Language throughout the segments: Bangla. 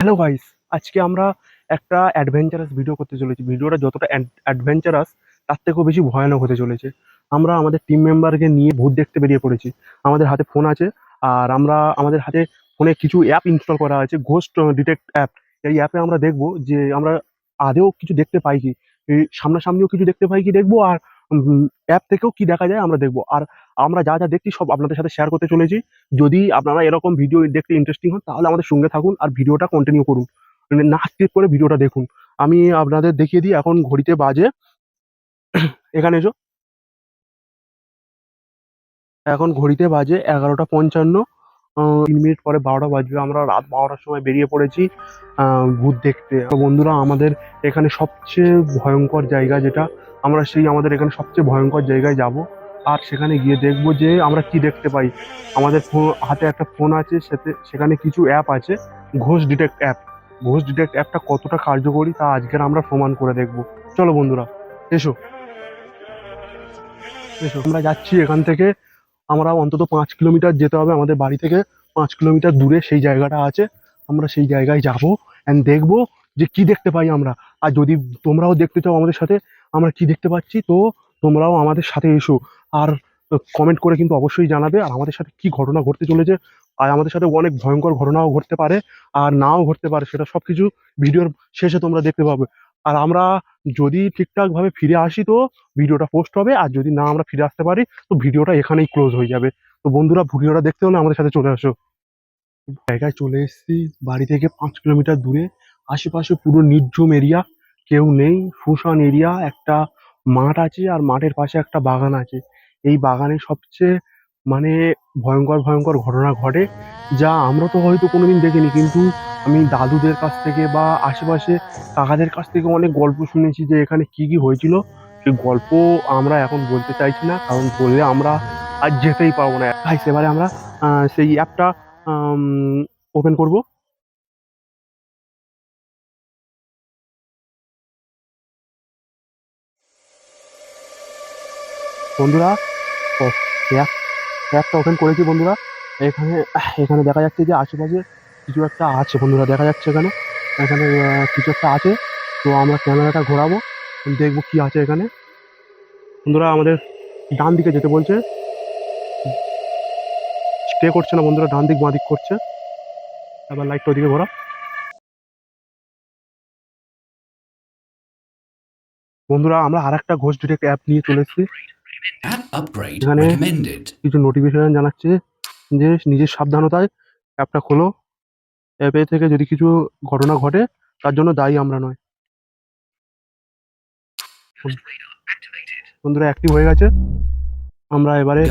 হ্যালো গাইস আজকে আমরা একটা অ্যাডভেঞ্চারাস ভিডিও করতে চলেছি। ভিডিওটা যতটা অ্যাডভেঞ্চারাস তার থেকেও বেশি ভয়ানক হতে চলেছে। আমরা আমাদের টিম মেম্বারকে নিয়ে ভূত দেখতে বেরিয়ে পড়েছি। আমাদের হাতে ফোন আছে আর আমরা আমাদের হাতে ফোনে কিছু অ্যাপ ইনস্টল করা আছে ঘোস্ট ডিটেক্ট অ্যাপ এই অ্যাপে আমরা দেখব যে আমরা আদেও কিছু দেখতে পাই কি সামনাসামনিও কিছু দেখতে পাই কি দেখব আর অ্যাপ থেকেও কি দেখা যায় আমরা দেখব। আর আমরা যা যা দেখছি সব আপনাদের সাথে শেয়ার করতে চলেছি। যদি আপনারা এরকম ভিডিও দেখতে ইন্টারেস্টিং হন, তাহলে আমাদের সঙ্গে থাকুন আর ভিডিওটা কন্টিনিউ করুন। মানে না স্কিপ করে ভিডিওটা দেখুন। আমি আপনাদের দেখিয়ে দিই, এখন ঘড়িতে বাজে। এখানে এসো। এখন ঘড়িতে বাজে এগারোটা পঞ্চান্ন। তিন মিনিট পরে বারোটা বাজবে। আমরা রাত বারোটার সময় বেরিয়ে পড়েছি ভূত দেখতে। বন্ধুরা, আমাদের এখানে সবচেয়ে ভয়ঙ্কর জায়গা যেটা, আমরা সেই আমাদের এখানে সবচেয়ে ভয়ঙ্কর জায়গায় যাব। আর সেখানে গিয়ে দেখব যে আমরা কি দেখতে পাই। আমাদের ফো- হাতে একটা ফোন আছে, সেতে, সেখানে কিছু অ্যাপ আছে, ঘোষ ডিটেক্ট অ্যাপ। ঘোষ ডিটেক্ট অ্যাপটা কতটা কার্যকরী তা আজকের আমরা প্রমাণ করে দেখব। চলো বন্ধুরা, এসো। এসো, আমরা যাচ্ছি এখান থেকে। আমরা অন্তত পাঁচ কিলোমিটার যেতে হবে আমাদের বাড়ি থেকে। পাঁচ কিলোমিটার দূরে সেই জায়গাটা আছে। আমরা সেই জায়গায় যাব অ্যান্ড দেখব যে কি দেখতে পাই আমরা। আর যদি তোমরাও দেখতে চাও আমাদের সাথে, আমরা কি দেখতে পাচ্ছি, তো তোমরাও আমাদের সাথে এসো। আর কমেন্ট করে কিন্তু অবশ্যই জানাবে আর আমাদের সাথে কি ঘটনা ঘটতে চলেছে। আর আমাদের সাথে অনেক ভয়ঙ্কর ঘটনাও ঘটতে পারে। আর নাও ঘটতে পারে, সেটা সব কিছু ভিডিওর শেষে তোমরা দেখতে পাবে। আর আমরা যদি ঠিকঠাক ভাবে ফিরে আসি তো ভিডিওটা পোস্ট হবে, আর যদি না আমরা ফিরে আসতে পারি তো ভিডিওটা এখানেই ক্লোজ হয়ে যাবে। তো বন্ধুরা ভিডিওটা দেখতে হলে আমাদের সাথে চলে আসো। জায়গায় চলে এসেছি, বাড়ি থেকে পাঁচ কিলোমিটার দূরে। আশেপাশে পুরো নির্জম এরিয়া কেউ নেই শুনশান এরিয়া একটা মাঠ আছে আর মাঠের পাশে একটা বাগান আছে। এই বাগানে সবচেয়ে মানে ভয়ঙ্কর ভয়ঙ্কর ঘটনা ঘটে, যা আমরা তো হয়তো কোনোদিন দেখিনি, কিন্তু আমি দাদুদের কাছ থেকে বা আশেপাশে কাকাদের কাছ থেকে অনেক গল্প শুনেছি যে এখানে কি কি হয়েছিল। সেই গল্প আমরা এখন বলতে চাইছি না, কারণ বললে আমরা আর যেতেই পারব না। গাইস এবারে আমরা সেই অ্যাপটা ওপেন করব। বন্ধুরা অ্যাপটা ওপেন করেছি বন্ধুরা। এখানে এখানে দেখা যাচ্ছে যে আশেপাশে কিছু একটা আছে বন্ধুরা দেখা যাচ্ছে এখানে। এখানে কিছু একটা আছে তো আমরা ক্যামেরাটা ঘোরাবো দেখব কি আছে এখানে। বন্ধুরা আমাদের ডান দিকে যেতে বলছে। স্টে করছে না বন্ধুরা ডান দিক বাঁ দিক করছে। এবার লাইটটা ওদিকে ঘোরা বন্ধুরা আমরা আর একটা ঘোষ ডিটেক্ট অ্যাপ নিয়ে চলে এসেছি। এখানে- কিছু নোটিফিকেশন জানাচ্ছে যে নিজের সাবধানতায় অ্যাপটা খোলো। অ্যাপে থেকে যদি কিছু ঘটনা ঘটে তার জন্য দায়ী আমরা নয়। বন্ধুরা অ্যাক্টিভ হয়ে গেছে। আমরা এবারে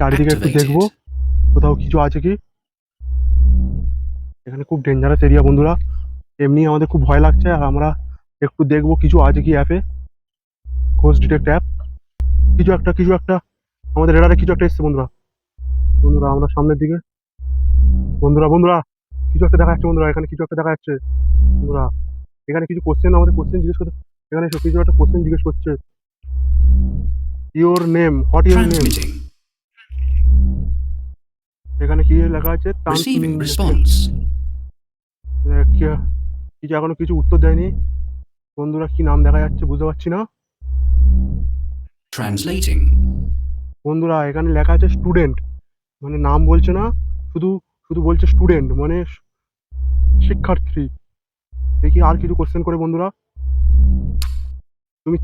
চারিদিকে একটু. দেখব কোথাও কিছু আছে কি? এখানে খুব ডেঞ্জারাস এরিয়া বন্ধুরা। এমনি আমাদের খুব ভয় লাগছে আর আমরা একটু দেখব কিছু আছে কি অ্যাপে কোর্স ডিটেক্ট অ্যাপ কিছু একটা কিছু একটা। আমাদের রেডারে কিছু একটা এসছে বন্ধুরা। বন্ধুরা আমরা সামনের দিকে। বন্ধুরা বন্ধুরা। কিছু একটা দেখা যাচ্ছে বন্ধুরা এখানে কিছু একটা দেখা যাচ্ছে বন্ধুরা। এখানে কিছু কোশ্চেন আমাদের কোশ্চেন জিজ্ঞেস করতে এখানে এসে কিছু একটা কোশ্চেন জিজ্ঞেস করছে। Your name what your name এখানে কি লেখা আছে. আহ, কি- কিছু এখনও কিছু উত্তর দেয়নি। বন্ধুরা কি নাম দেখা যাচ্ছে বুঝতে পারছি না। Translating. বন্ধুরা এখানে লেখা আছে স্টুডেন্ট মানে নাম বলছে না শুধু শুধু বলছে স্টুডেন্ট মানে শিক্ষার্থী। দেখি আর কিছু কোশ্চেন করে বন্ধুরা। তুমি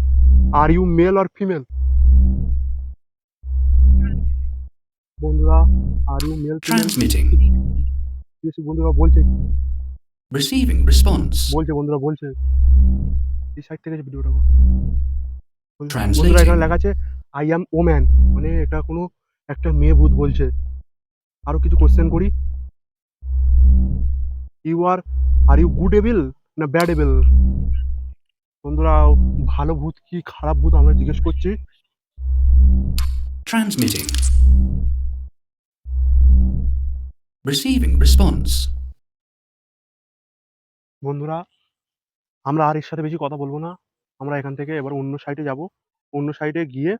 আর ইউ মেল আর ফিমেল বন্ধুরা আর ইউ মেল Transmitting. বন্ধুরা বলছে। Receiving response. বলছে বন্ধুরা বলছে। এই সাইড থেকে ভিডিওটা. বন্ধুরা এখানে লেখা আছে আই অ্যাম ওম্যান মানে এটা কোনো একটা মেয়ে ভূত বলছে। আরও কিছু কোশ্চেন করি। You are are you good evil না ব্যাড এবিল বন্ধুরা ভালো ভূত কি খারাপ ভূত আমরা জিজ্ঞেস করছি। Transmitting. Receiving response. বন্ধুরা আমরা আর এর সাথে বেশি কথা বলব না। আমরা এখান থেকে এবার অন্য সাইডে যাব। অন্য সাইডে গিয়ে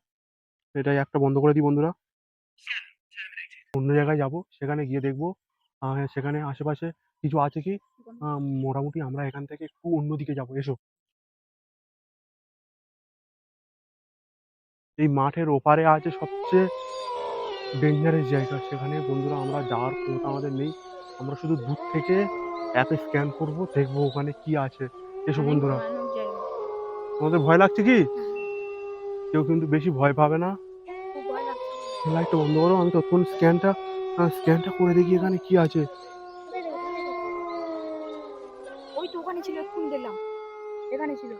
এটা একটা বন্ধ করে দিই বন্ধুরা। অন্য জায়গায় যাব সেখানে গিয়ে দেখব আহ, সেখানে আশেপাশে কিছু আছে কি? মোটামুটি আমরা এখান থেকে একটু অন্যদিকে যাব এসো। এই মাঠের ওপারে আছে সবচেয়ে ডেঞ্জারাস জায়গা। সেখানে বন্ধুরা আমরা যাওয়ার ক্ষমতা আমাদের নেই। আমরা শুধু দূর থেকে অ্যাপে স্ক্যান করব দেখব ওখানে কি আছে। এসো বন্ধুরা। তোমাদের ভয় লাগছে কি? কেউ কিন্তু বেশি ভয় পাবে না। লাইটটা বন্ধ করো আমি ততক্ষণ স্ক্যানটা স্ক্যানটা করে দেখি এখানে কি আছে? ওই তো ওখানে ছিল এক্ষুনি দেখলাম এখানে ছিল।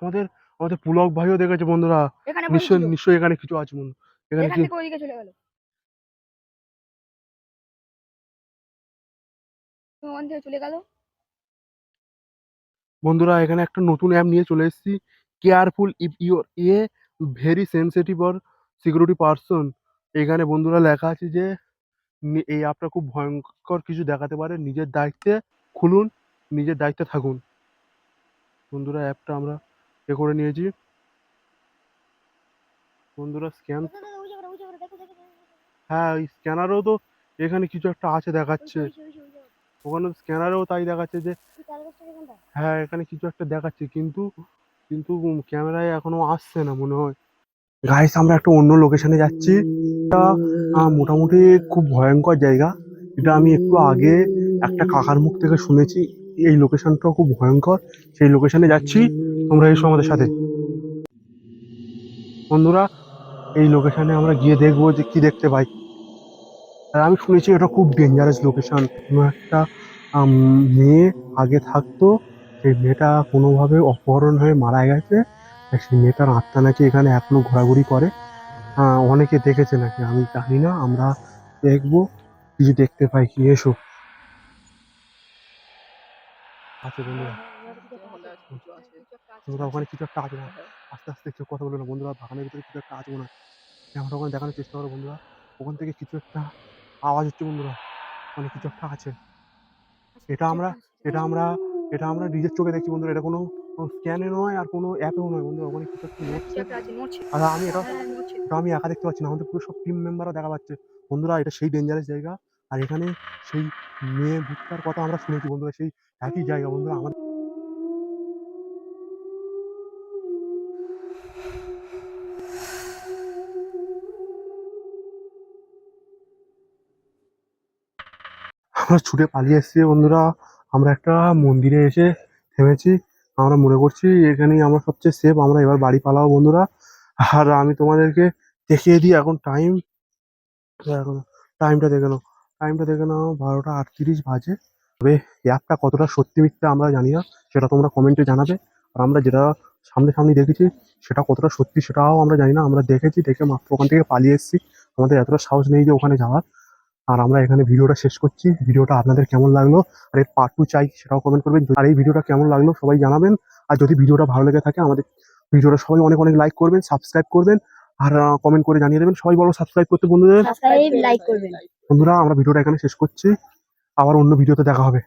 আমাদের আমাদের পুলক ভাইও দেখেছে বন্ধুরা। এখানে নিশ্চয়ই এখানে কিছু আছে বন্ধু। এখানে কি? ওইদিকে চলে গেল। চলে গেল? বন্ধুরা এখানে একটা নতুন অ্যাপ নিয়ে চলে এসেছি। Careful if you're a very sensitive or security person এখানে বন্ধুরা লেখা আছে যে এই অ্যাপটা খুব ভয়ঙ্কর কিছু দেখাতে পারে। নিজের দায়িত্বে খুলুন নিজের দায়িত্বে থাকুন। বন্ধুরা অ্যাপটা আমরা এ করে নিয়েছি। বন্ধুরা স্ক্যান হ্যাঁ ওই স্ক্যানারও তো এখানে কিছু একটা আছে দেখাচ্ছে। ওখানে স্ক্যানারেও তাই দেখাচ্ছে যে হ্যাঁ এখানে কিছু একটা দেখাচ্ছে কিন্তু কিন্তু ক্যামেরায় এখনও আসছে না মনে হয়। গাইস আমরা একটা অন্য লোকেশনে যাচ্ছি। মোটামুটি খুব ভয়ঙ্কর জায়গা। এটা আমি একটু আগে একটা কাকার মুখ থেকে শুনেছি। এই লোকেশনটাও খুব ভয়ঙ্কর। সেই লোকেশনে যাচ্ছি। তোমরা এসো আমাদের সাথে। বন্ধুরা, এই লোকেশনে আমরা গিয়ে দেখব যে কি দেখতে পাই। আর আমি শুনেছি এটা খুব ডেঞ্জারাস লোকেশন কোনো একটা মেয়ে আগে থাকতো, সেই মেয়েটা কোনোভাবে অপহরণ হয়ে মারা গেছে। সেই মেয়েটার আত্মা নাকি এখানে এখনও ঘোরাঘুরি করে। অনেকে দেখেছে নাকি? আমি জানি না, আমরা দেখব। কিছু দেখতে পাই কি? এসো। আছে বন্ধুরা। বন্ধুরা, ওখানে কিছু একটা আছে না? আস্তে আস্তে কেউ কথা বলে না বন্ধুরা। বাগানের ভিতরে কিছু একটা আছে হয়। আমরা ওখানে দেখানোর চেষ্টা করো, বন্ধুরা। ওখান থেকে কিছু একটা আওয়াজ হচ্ছে, বন্ধুরা। মানে কিছু একটা আছে। এটা আমরা এটা আমরা এটা আমরা নিজের চোখে দেখছি, বন্ধুরা। এটা কোনো স্ক্যানে নয় আর কোনো অ্যাপেও নয় বন্ধুরা ওখানে কিছু একটা নড়ছে আর আমি এটা হ্যাঁ, আমি একা দেখতে পাচ্ছি না। আমাদের পুরো সব টিম মেম্বাররা দেখা পাচ্ছে। বন্ধুরা এটা সেই ডেঞ্জারাস জায়গা। আর এখানে সেই মেয়ে ভূতটার কথা আমরা শুনেছি বন্ধুরা। সেই একই জায়গা বন্ধুরা। আমাদের আমরা ছুটে পালিয়ে এসেছি বন্ধুরা। আমরা একটা মন্দিরে এসে থেমেছি। আমরা মনে করছি এখানেই আমরা সবচেয়ে সেফ আমরা এবার বাড়ি পালাবো বন্ধুরা। আর আমি তোমাদেরকে দেখিয়ে দিই এখন টাইম এখন টাইমটা দেখে নাও টাইমটা দেখে নাও, বারোটা আটত্রিশ বাজে। তবে অ্যাপটা কতটা সত্যি মিথ্যা আমরা জানি না, সেটা তোমরা কমেন্টে জানাবে। আর আমরা যেটা সামনে সামনে দেখেছি, সেটা কতটা সত্যি সেটাও আমরা জানি না। আমরা দেখেছি, দেখে মাত্র ওখান থেকে পালিয়ে এসেছি। আমাদের এতটা সাহস নেই যে ওখানে যাওয়ার। আর আমরা এখানে ভিডিওটা শেষ করছি। ভিডিওটা আপনাদের কেমন লাগল? আর এর পার্ট টু চাই সেটাও কমেন্ট করবেন। আর এই ভিডিওটা কেমন লাগল সবাই জানাবেন। আর যদি ভিডিওটা ভালো লেগে থাকে আমাদের ভিডিওটা সবাই অনেক অনেক লাইক করবেন সাবস্ক্রাইব করবেন আর কমেন্ট করে জানিয়ে দেবেন। সবাই বলো সাবস্ক্রাইব করতে বন্ধুদের। বন্ধুরা আমরা ভিডিওটা এখানে শেষ করছি। আবার অন্য ভিডিওতে দেখা হবে।